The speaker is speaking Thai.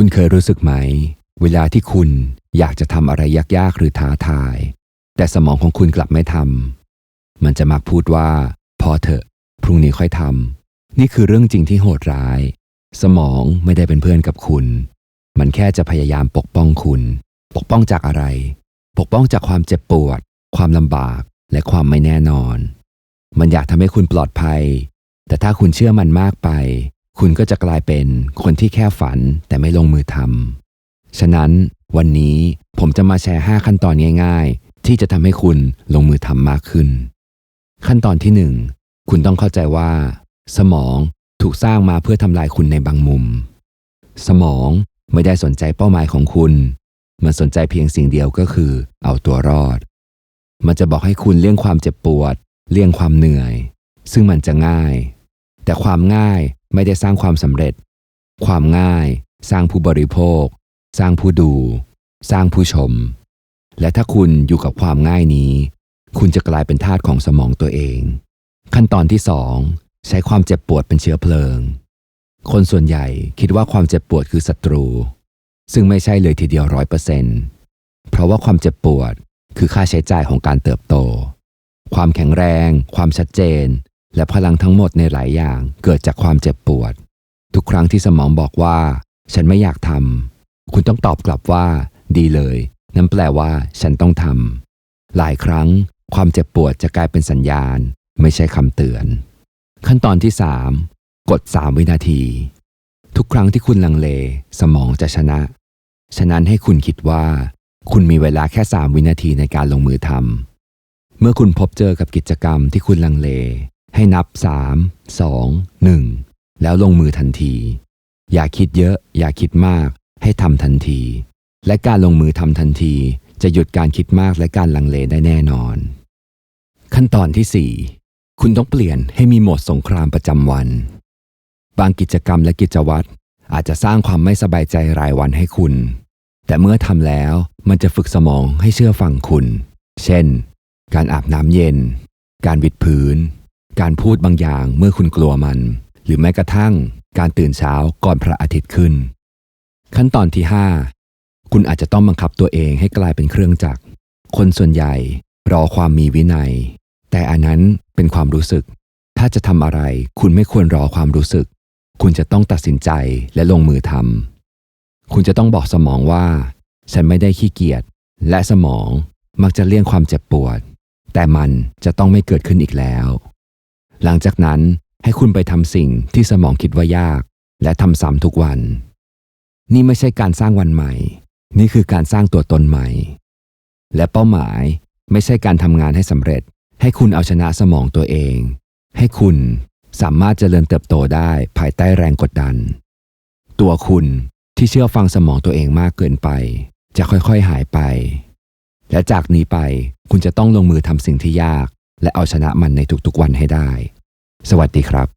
คุณเคยรู้สึกไหม เวลาที่คุณอยากจะทำอะไรยากๆหรือท้าทาย แต่สมองของคุณกลับไม่ทำมันจะมักพูดว่า พอเถอะ พรุ่งนี้ค่อยทำนี่คือเรื่องจริงที่โหดร้าย สมองไม่ได้เป็นเพื่อนกับคุณ มันแค่จะพยายามปกป้องคุณ ปกป้องจากอะไร ปกป้องจากความเจ็บปวด ความลำบาก และความไม่แน่นอน มันอยากทำให้คุณปลอดภัย แต่ถ้าคุณเชื่อมันมากไป คุณก็จะกลายเป็นคนที่แค่ฝันแต่ไม่ลงมือทำฉะนั้นวันนี้ผมจะมาแชร์ 5 ขั้นตอนง่าย ๆ ที่จะทำให้คุณลงมือทำมากขึ้น ขั้นตอนที่ 1 คุณต้องเข้าใจว่า สมองถูกสร้างมาเพื่อทำลายคุณในบางมุม สมองไม่ได้สนใจเป้าหมายของคุณ มันสนใจเพียงสิ่งเดียวก็คือ เอาตัวรอด มันจะบอกให้คุณเลี่ยงความเจ็บปวด เลี่ยงความเหนื่อย ซึ่งมันจะง่าย แต่ความง่ายไม่ได้สร้างความสำเร็จ ความง่าย สร้างผู้บริโภค สร้างผู้ดู สร้างผู้ชม และถ้าคุณอยู่กับความง่ายนี้ คุณจะกลายเป็นทาสของสมองตัวเอง ขั้นตอนที่สองใช้ความเจ็บปวดเป็นเชื้อเพลิง คนส่วนใหญ่คิดว่าความเจ็บปวดคือศัตรู ซึ่งไม่ใช่เลยทีเดียวร้อยเปอร์เซ็นต์เพราะว่าความเจ็บปวดคือค่าใช้จ่ายของการเติบโต ความแข็งแรง ความชัดเจน และพลังทั้งหมดในหลายอย่างเกิดจากความเจ็บปวด ทุกครั้งที่สมองบอกว่า ฉันไม่อยากทำคุณต้องตอบกลับว่า ดีเลย นั่นแปลว่า ฉันต้องทำหลายครั้ง ความเจ็บปวดจะกลายเป็นสัญญาณ ไม่ใช่คำเตือน ขั้นตอนที่ 3 กด 3 วินาที ทุกครั้งที่คุณลังเล สมองจะชนะ ฉะนั้นให้คุณคิดว่า คุณมีเวลาแค่ 3 วินาทีในการลงมือทำเมื่อคุณพบเจอกับกิจกรรมที่คุณลังเล ให้นับ 3 2 1 แล้วลงมือทันที อย่าคิดเยอะ อย่าคิดมาก ให้ทำทันที และการลงมือทำทันที จะหยุดการคิดมากและการลังเลได้แน่นอน ขั้นตอนที่ 4 คุณต้องเปลี่ยนให้มีโหมดสงครามประจำวัน บางกิจกรรมและกิจวัตรอาจจะสร้างความไม่สบายใจรายวันให้คุณ แต่เมื่อทำแล้วมันจะฝึกสมองให้เชื่อฟังคุณ เช่น การอาบน้ำเย็น การวิดพื้น การพูดบางอย่างเมื่อคุณกลัวมัน หรือแม้กระทั่งการตื่นเช้าก่อนพระอาทิตย์ขึ้น ขั้นตอนที่ 5 คุณอาจจะต้องบังคับตัวเองให้กลายเป็นเครื่องจักร คนส่วนใหญ่รอความมีวินัย แต่อันนั้นเป็นความรู้สึก ถ้าจะทำอะไร คุณไม่ควรรอความรู้สึก คุณจะต้องตัดสินใจและลงมือทำคุณจะต้องบอกสมองว่า ฉันไม่ได้ขี้เกียจและสมองมักจะเลี่ยงความเจ็บปวด แต่มันจะต้องไม่เกิดขึ้นอีกแล้ว หลังจากนั้นให้คุณไปทำสิ่งที่สมองคิดว่ายาก และทำซ้ำทุกวัน นี่ไม่ใช่การสร้างวันใหม่ นี่คือการสร้างตัวตนใหม่ และเป้าหมายไม่ใช่การทำงานให้สำเร็จ ให้คุณเอาชนะสมองตัวเอง ให้คุณสามารถเจริญเติบโตได้ภายใต้แรงกดดัน ตัวคุณที่เชื่อฟังสมองตัวเองมากเกินไป จะค่อยๆหายไป และจากนี้ไปคุณจะต้องลงมือทำสิ่งที่ยาก และเอาชนะมันในทุกๆวันให้ได้ สวัสดีครับ